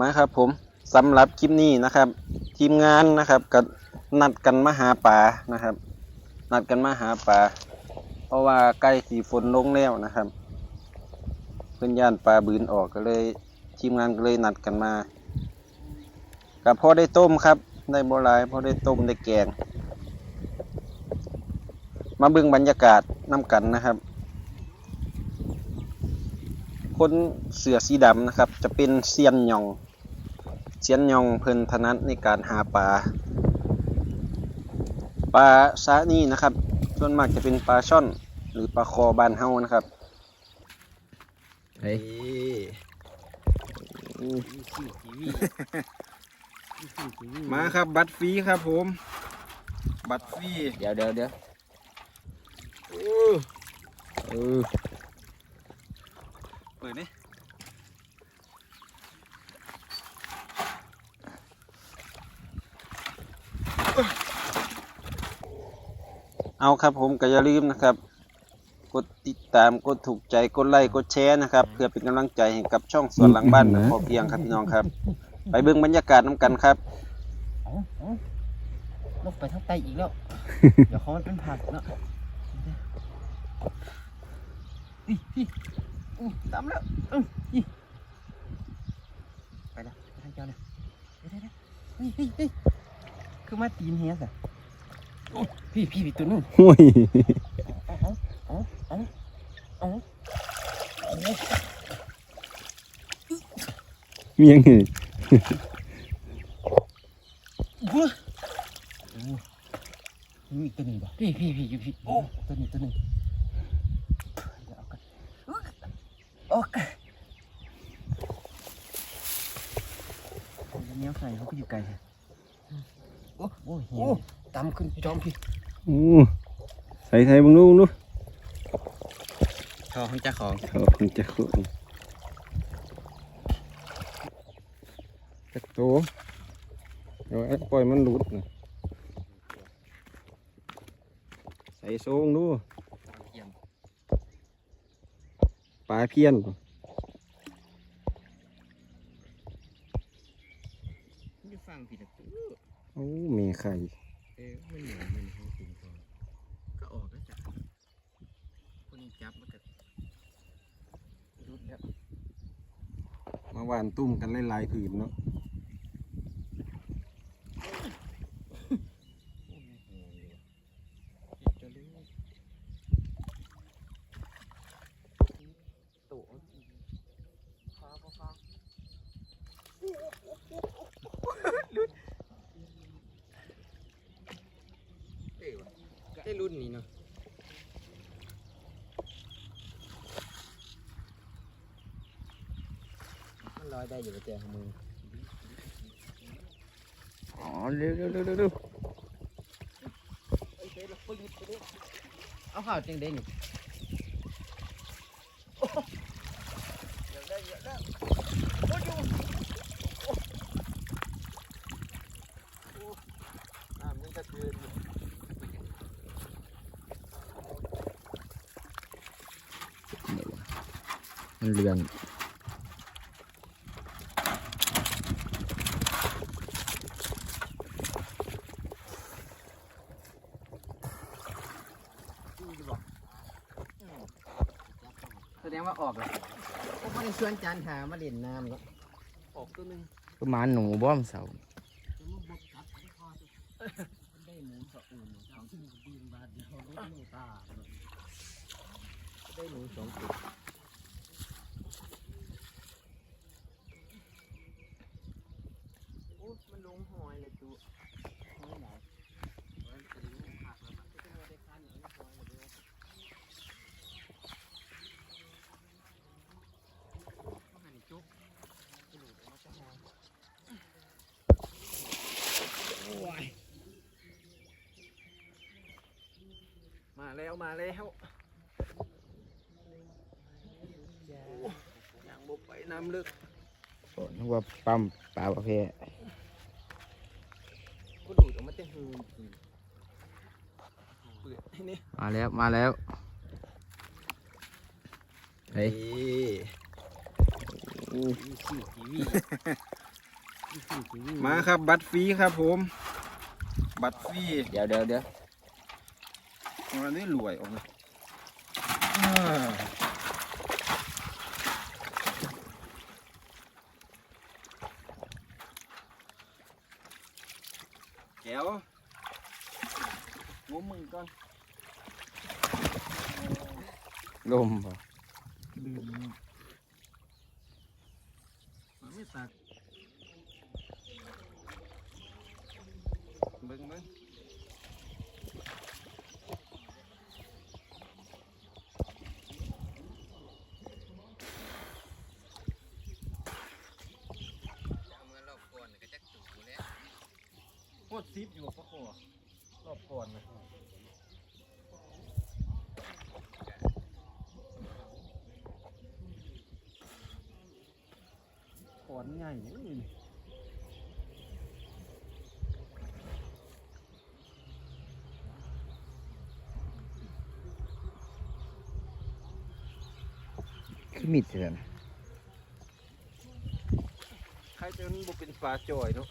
มาครับผมสำหรับคลิปนี้นะครับ ทีมงานนะครับก็นัดกันมาหาปลานะครับ นัดกันมาหาปลาเพราะว่าใกล้สีฝนลงแล้วนะครับ เพื่อนย่านปลาบืนออกก็เลย ทีมงานก็เลยนัดกันมากับพอได้ต้มครับ ได้โบรายพอได้ต้มได้แกง มาเบิ่งบรรยากาศน้ำกันนะครับ คนเสือสีดำนะครับ จะเป็นเซียนหยองเซียนหยองเพิ่นถนัดในการหาปลาปลาซานี่นะครับ ส่วนมากจะเป็นปลาช่อน หรือปลาคอบานเฮานะครับเฮ้ยมาครับบัตรฟรีครับผม บัตรฟรีเดี๋ยวเดี๋ยวเดี๋ยวเออเปิดนี่เอาครับผมก็อย่าลืมนะครับ กดติดตามกดถูกใจกดไลค์กดแชร์นะครับ เพื่อเป็นกำลังใจให้กับช่องสวนหลังบ้านแบบพอเพียงครับพี่น้องครับ ไปเบิ่งบรรยากาศน้ำกันครับเอาเอาลงไปทางใต้อีกแล้ว เดี๋ยวเขามันเป็นผักเนาะนี่พี่อื้อตามแล้วอื้อนี่ไปแล้วไปทางเจ้าเลยเดี๋ยวเดี๋ยวเดี๋ยวเฮ้ยเฮ้ยเฮ้ยคือมาตีนเฮียสิโอ้พี่พี่พี่ตัวนู้นหุ้ยเอาเอาเอาเอาเอามียังไง เว้ยโอ้มีอีกตัวหนึ่งป่ะพี่พี่พี่อยู่พี่โอ้ตัวนี้ตัวหนึ่งเดี๋ยวเอากันโอ้ยเนี้ยใส่เขาก็อยู่ไกลเลยโอ้โหเหี้ยตำขึ้นจอมพี่โอ้ใส่ใส่บึงดูบึงดูทอของเจ้าของเขาคงจะขุนจักโตเดี๋ยวไอ้ปล่อยมันหลุดนะใส่โซงดู ปลาเพี้ยนบ่อยู่ฟังพี่ตะกูโอ้เมไข่เออมันเหนียวมันเขาถึงคอก็ออกแล้วจ้ะคนนี้จับมันก็รุดแล้วมาหวานตุ้มกันหลายๆผืนเนาะ ได้รุ่นนี้เนาะมันล อยได้อยู่กับเจ้าของมืออ๋อเร็วเร็วเร็วเร็วเร็วเอาข่าวจังได้นี่น้ำยังกระเทือนอยู่มันเรือน ดงว่าออกแล้วผมไม่ได้ชวนจานหามาเล่นน้ำแล้วออกตัวหนึงประมาณหนูบ้อมเสาได้หมูสะอุ่นสองที่ดีบาทเดียวรถหมูตาได้หมูสองตัวโอ้มันลงหอยเลยตัวหอยไหนหอยเป็นลูกผักแล้วมันก็จะไม่ได้คันอย่างนี้หอยเลยต้องหั่นจุ๊บกระดูกเอามาจะหอยโอ้ย มา แล้วมาแล้วอย่างบกไปน้ำลึกโอ้นึกว่าปั๊มปลาประเภทก็ดูดออกมาเต็มหูเปลือกให้นี่มาแล้วมาแล้วเฮ้ยมาครับบัตรฟรีครับผม บัตรฟรีเดี๋ยวเดี๋ยวเดี๋ยว มาได้รวยออกเลยแก้วงมมือก่อนลมบ่ดื่มมันไม่ตักเบิ่งเบิ่ง เมื่อรอบก่อนก็จักจูแล้ว โค ตรซิปอยู่ปะโครอบก่อนนะขอนใหญ่เอ้ยคือมิดเลยนะใครจะมันบุเป็นฟ้าจอยเนาะ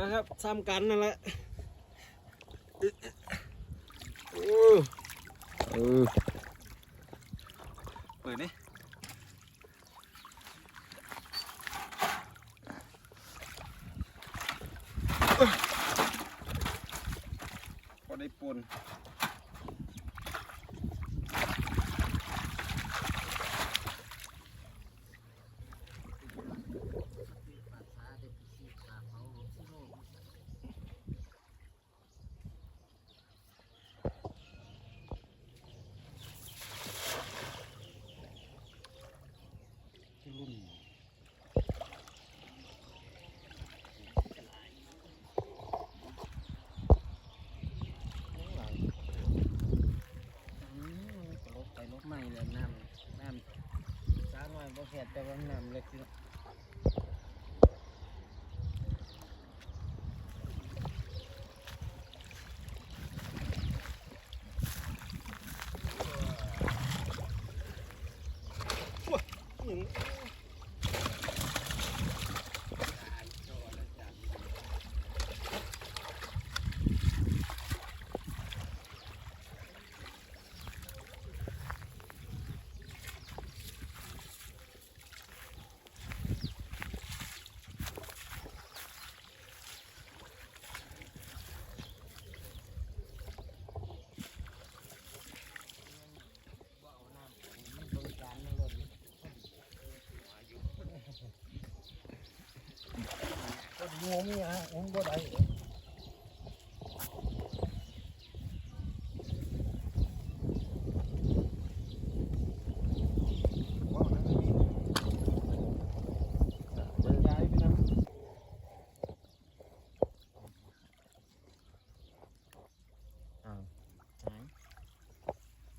นะครับซ้ำกันนั่นแหละโอ้เออเปิดดิพอได้ปน ลบไปลบใหม่เลยน้ำน้ำ แผดแต่ว่าน้ำเล็ก อยู่งงนี่ฮะงงบ่ได้ว้าวนั่นไม่มีเดินย้ายไปนะ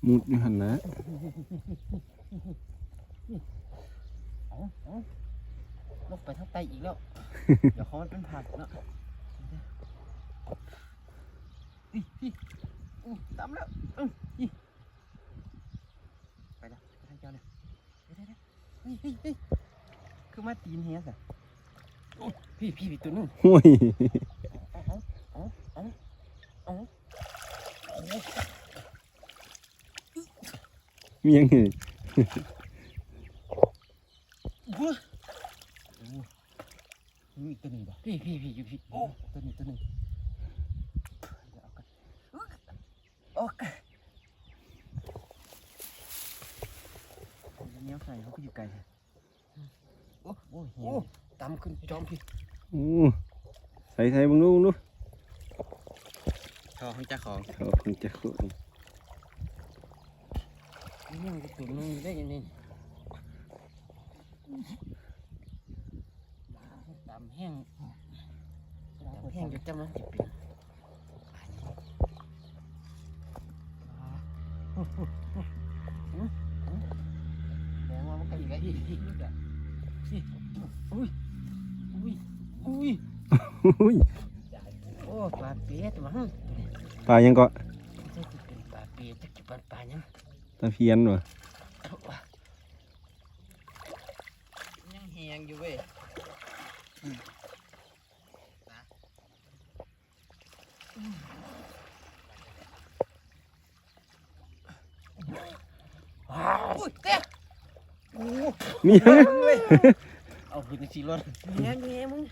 มุดอยู่หันนะ ลบไปทั้งไตอีกแล้ว เดี๋ยวเขามันเป็นผักเนาะพี่พี่อู้ตามแล้วอื้อนี่ไปละไปทางเจ้าเลยเดี๋ยวเดี๋ยวเดี๋ยวเฮ้ยเฮ้ยเฮ้ยคือมาตีนเฮียสิโอ้พี่พี่พี่ตัวนึงห้วยเอาเอาเอาเอาเอามียังไง บัวมีอีกตัวหนึ่งป่ะพี่พี่พี่อยู่พี่โอ้ตัวหนึ่งตัวหนึ่งเดี๋ยวเอากันโอ้ยเนี้ยใส่เขา ก็อยู่ไกลโอ้โอ้ยโอ้ตำขึ้นจอมพี่โอ้ใส่ใส่บังดูบังดูทอของจ้าของเขาคงจะขุดนี่มันจะตุ่มนึงได้ยังไงตำแห้งตำแห้งจะจำมันจะเป็นแดงว่ามันก็อีกแล้วอีกอีกอีกอะนี่อุ้ยอุ้ยอุ้ย อุ้ย โอ้ปลาเป็ดมั้งปลายังก็จะเป็นปลาเป็ดจะปก่อนปลายังตะเพียนวะยังเฮียงอยู่เว้ยอุ้ยเต้โอ้มีหยังเอาขึ้นในชีรถเฮียงเฮียงมึง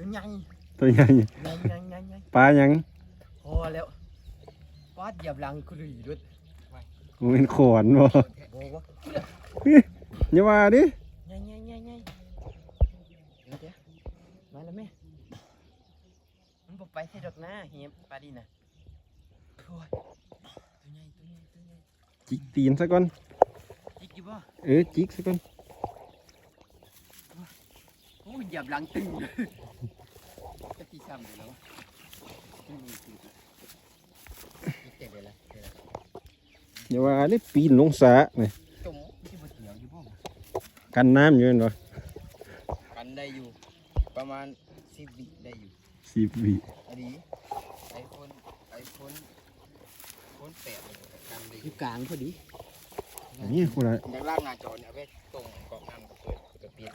ตัวใหญ่ตัวใหญ่ใหญ่ใหญ่ใหญ่ใหญ่ปลาหยังพอแล้วปาดเหยียบหลังกูเลยด้วยมันเป็นขอนบ่โบ้วะอย่าว่าดิใหญ่ใหญ่ใหญ่ใหญ่เดี๋ยวเดี๋ยวมาแล้วแม่มันบอกไปใส่ดอกนะเฮียปลาดีนะโอ้ยตัวใหญ่ตัวใหญ่ตัวใหญ่จิกตีนซะก่อนจิกอยู่บ่เออจิกซะก่อนโอ้ยเหยียบหลังตึงเลย จะตีซ้ำเลยแล้วตึงตึงตึงเจ็บเลยละเจ็บเลยอย่าว่าดิปีนลงสระนี่จมที่บ่เสียวอยู่บ่กันน้ำอยู่แม่นบ่กันได้อยู่ ประมาณสิบวิได้อยู่สิบวิอันนี้ไอโฟนไอโฟนโฟนแปดกันได้อยู่กลางพอดีอันนี้คนละด้านล่างหน้าจอเนี่ยเอาไปตรงกรอบน้ำก็เปิดกระเปียก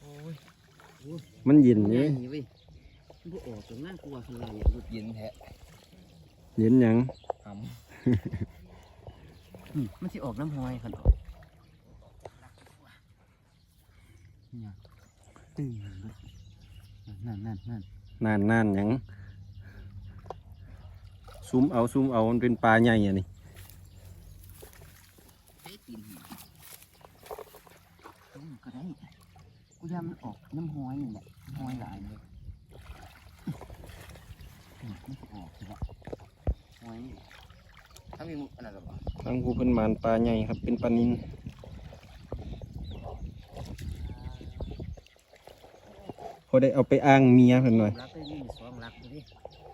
โอ้ย มันเย็นใหเยญ่อะเว้ยบ่ออกจากหน้ากลัวขนาดนี้รถเย็นแท้เย็นหยังหำนี่มันสิออกน้ำหอยคันออกเนี่ยตื่นเลยนั่นนั่นนั่นนานนานๆหยังซูมเอาซูมเอามันเป็นปลาใหญ่อะนี่เฮ้ยตีนหินต้มก็ได้กูยามันออกน้ำหอยนี่แหละน้ำ หอยหลายเลยอืมมันสิออกใช่ปะหอยนี่ถ้ามีมุกอันนั้นหรอปะทางผู้เพิ่นหมานปลาใหญ่ครับ เป็นปลานินพอได้เอาไปอ้างเมียเพิ่นหน่อยรักได้ยี่สองรักเลย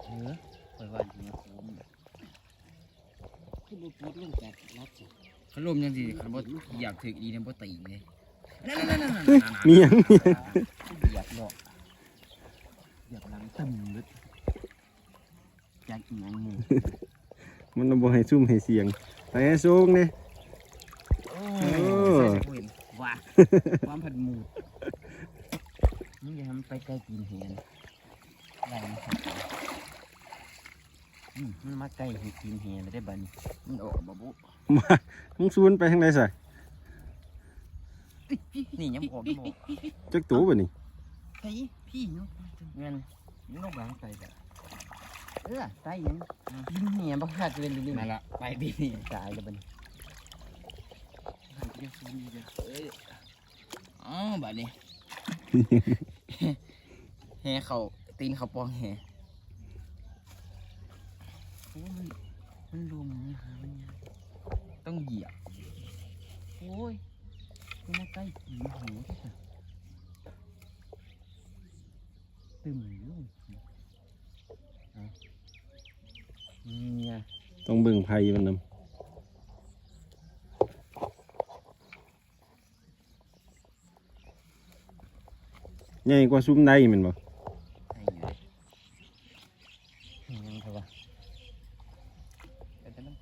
เออคอยว่าจริงนะผมคือบุปุดลงจากรักสิเขาลมยังสิเขาบ่อยากถึกอีเนี่ยบ่ตีเลยนั่นนั่นนั่นมีหยังมี ตึมเลยจากอีหยังหมูมันเอาบ่ให้ซุ่มให้เสียงไปให้สูงนี่โอ้โอ้ว่าความผัดหมูมึงอย่าทำไปใกล้กินเห็นอะไรมันขัดอืมมันมาใกล้เห็นกินเห็นได้บัดนมันออกบ่บุมามึงซูนไปทางไหนซะนี่ยังบ่ออกยังบ่ออกจักตัวบ่นี่ไอ้พี่เนาะเงิน นกบางใส่แบบเออใส่ยังกินเหียบ่ขาดเลยดูดินั่นละไปดีนี่ตายแล้วบัดนี้หายไปยังซูนดีเลยเอ้ยอ๋อบัดนี้แห่เขาตีนเขาปองแห่โอ้มันมันรวมมันหามันยากต้องเหยียบโอ้ยกูมาใกล้ผีหูที่สุด ตึมอยู่เอาเนี่ยต้องเบิ่งไผมันนำใหญ่กว่าซุ้มใดแม่นบ่ ใส่อยู่เลยยังไงวะแต่มัน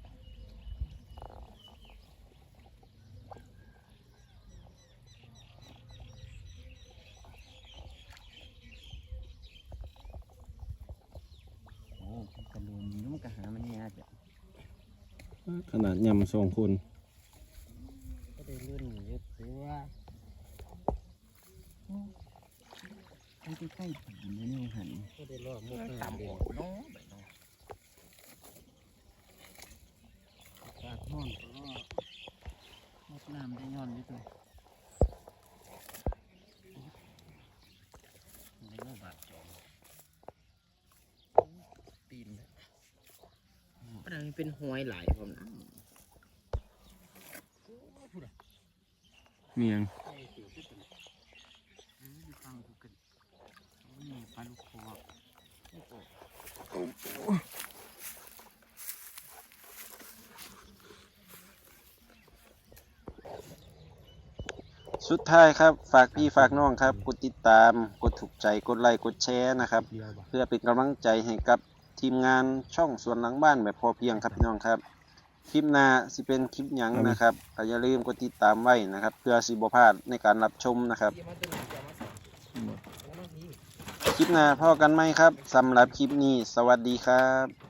โอ้กระลุมนุ่มกระหามันยากจ้ะ ขนาดยำสองคนก็ได้ลื่นเยอะตัวโอ้มันใกล้ๆผีนะนี่หันก็ได้รอบมุกต่ำออกเนาะบัดนี้ปากห้อนก็มดน้ำได้ย้อนด้วยตัวนี่ก็บาดจอม ตีน มันยังเป็นหอยหลายพร้อมนะมีหยังฟังกูกันนี่ปลาลูกคอสสุดท้ายครับ ฝากพี่ฝากน้องครับ กดติดตาม กดถูกใจ กดไลค์ กดแชร์นะครับเดียวบ่เพื่อเป็นกำลังใจให้กับ ทีมงานช่องสวนหลังบ้านแบบพอเพียงครับพี่น้องครับ คลิปหน้าสิเป็นคลิปหยังนะครับก็อย่าลืมกดติดตามไว้นะครับ เพื่อสิบ่พลาดในการรับชมนะครับเดี๋ยวมาตัวนี้เดี๋ยวมาใส่แล้วมาทีคลิปหน้าพ่อกันไหมครับสำหรับคลิปนี้ สวัสดีครับ